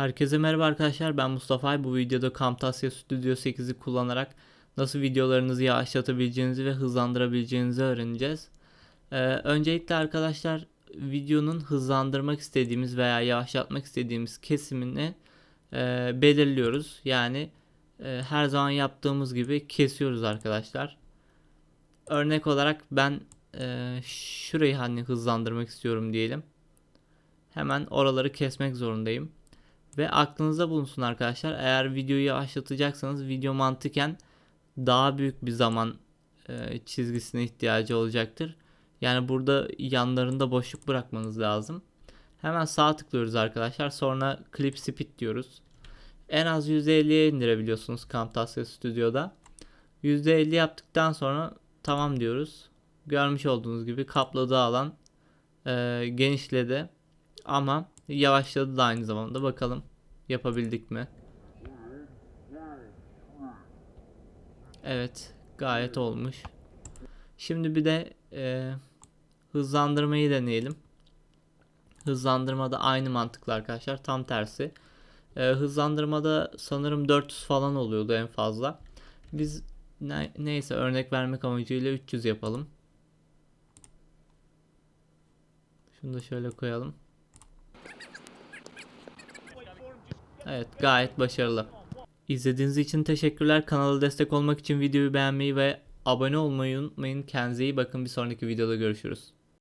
Herkese merhaba arkadaşlar ben Mustafa. Bu videoda Camtasia Studio 8'i kullanarak nasıl videolarınızı yavaşlatabileceğinizi ve hızlandırabileceğinizi öğreneceğiz. Ee, öncelikle arkadaşlar videonun hızlandırmak istediğimiz veya yavaşlatmak istediğimiz kesimini e, belirliyoruz. Yani e, her zaman yaptığımız gibi kesiyoruz arkadaşlar. Örnek olarak ben e, şurayı hani hızlandırmak istiyorum diyelim. Hemen oraları kesmek zorundayım. Ve aklınızda bulunsun arkadaşlar. Eğer videoyu yavaşlatacaksanız video mantıken daha büyük bir zaman e, çizgisine ihtiyacı olacaktır. Yani burada yanlarında boşluk bırakmanız lazım. Hemen sağ tıklıyoruz arkadaşlar. Sonra Clip Speed diyoruz. En az %50'ye indirebiliyorsunuz Camtasia Studio'da. %50 yaptıktan sonra tamam diyoruz. Görmüş olduğunuz gibi kapladığı alan e, genişledi. Ama yavaşladı da aynı zamanda. Bakalım yapabildik mi? Evet, gayet olmuş. Şimdi bir de e, hızlandırmayı deneyelim. Hızlandırmada aynı mantıklı arkadaşlar. Tam tersi. E, hızlandırmada sanırım 400 falan oluyordu en fazla. Biz ne, neyse örnek vermek amacıyla 300 yapalım. Şunu da şöyle koyalım. Evet gayet başarılı. İzlediğiniz için teşekkürler. Kanala destek olmak için videoyu beğenmeyi ve abone olmayı unutmayın. Kendinize iyi bakın. Bir sonraki videoda görüşürüz.